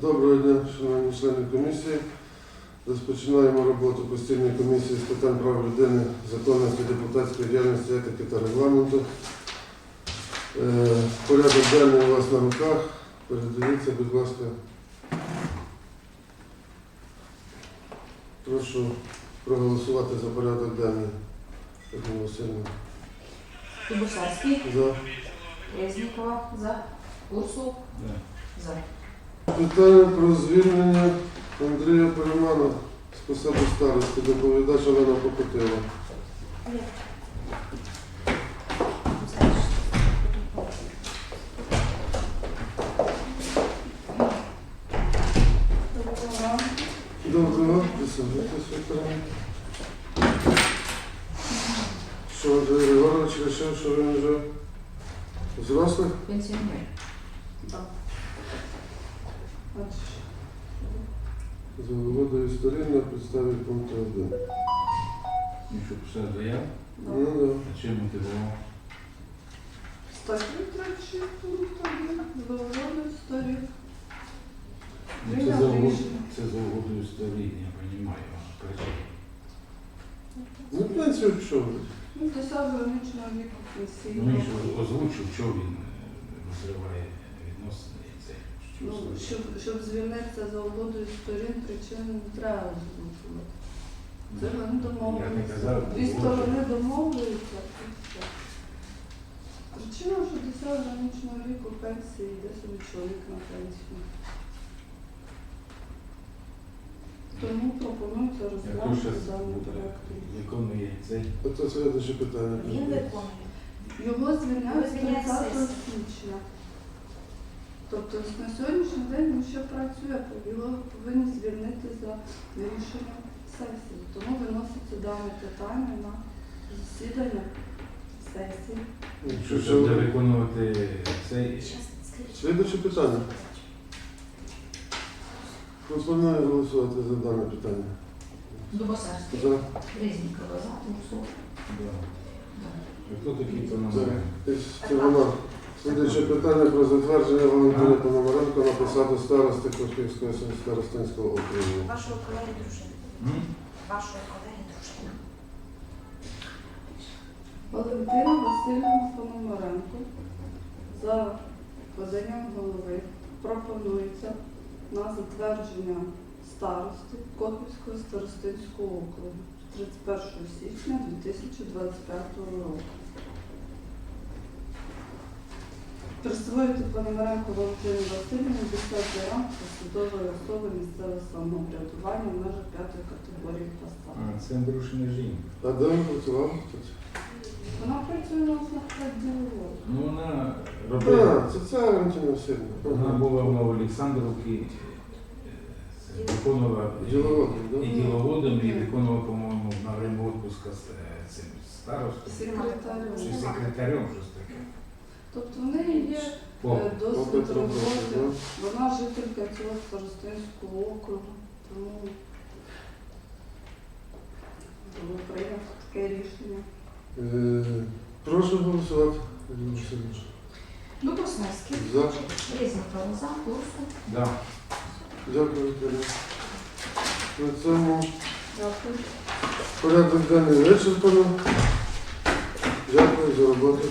Доброго дня, шановні члени комісії. Розпочинаємо роботу постійної комісії з питань прав людини, законності, депутатської діяльності, етики та регламенту. Е, Порядок денний у вас на руках. Передивіться, будь ласка. Прошу проголосувати за порядок денний. Людмила За. Резнікова, за. Урсул, за. Питання про звільнення Андрія Перемана з посади старости. Доповідач Олена Покотила. Доброго, присаджуйтесь, Вікторе. Що, Андрій Григорович вирішив, що він вже взрослий? Пенсіонер. За угодою сторін на підставі пункту 1. Ну що, писав заяву? Ну, да. А чим мотивував? Статті 36 пункт 1, договорної сторін. Ну, Це за угод- це за угодою сторін, я розумію, причину. Ну, в принципі, пішов. Ну, досягли граничного віку Ну, пенсійного. він ж озвучив, що він е, розриває відносини і це. що Ну, саме. Щоб, щоб звільнитися за угодою сторін, причини не треба озвучувати. Це вони домовилися. Дві сторони домовилися. і все. Причина, що досяг граничного віку пенсії, йде собі чоловік на пенсію. Тому пропонується розглянути даний буде, проект. виконує цей. Оце слідуюче питання. Він виконує. Його звільняють з Звільняє 30 січня. Тобто на сьогоднішній день він ще працює, його повинні звільнити за рішенням сесії. Тому виноситься дане питання на засідання сесії. Що ще буде виконувати цей. Слідуюче питання. Пропоную голосувати за дане питання. Дубосарський, За. Резнікова, за. Хто такий Так. Пономаренко? Це вона. Слідуюче питання про затвердження Валентини Пономаренко на посаду старости Кошківського старостинського округу. Вашого колеги дружини. Вашого колеги дружини. Валентина Васильівна Пономаренко за поданням голови пропонується на затвердження старости Кохівського старостинського округу 31 січня 2025 року. Присвоїти Пономаренко Валентині Васильівні 10 ранг посадової особи місцевого самоврядування в межах п'ятої категорії посад. А, це Андрушина жінка. А де він працював? тут? Вона працює на основах. Ну, вона робила. А, це ця Валентина Васильівна. Вона була в Новоолександрівці, е, виконувала Діловодом, і да? діловодом, і виконувала, по-моєму, на время відпуска з е, цим старостом. Секретарем. Чи секретарем, щось. Тобто в неї є О, е, досвід роботи, роботи. Вона жителька цього старостинського округу, тому було прийнято таке рішення. Е, Прошу голосувати. Ірина Васильівна. Дубосарський, За. Резнікова, за. Урсул, да. Дякую, Вікторія. На цьому Дякую. порядок денний вичерпано. Дякую за роботу.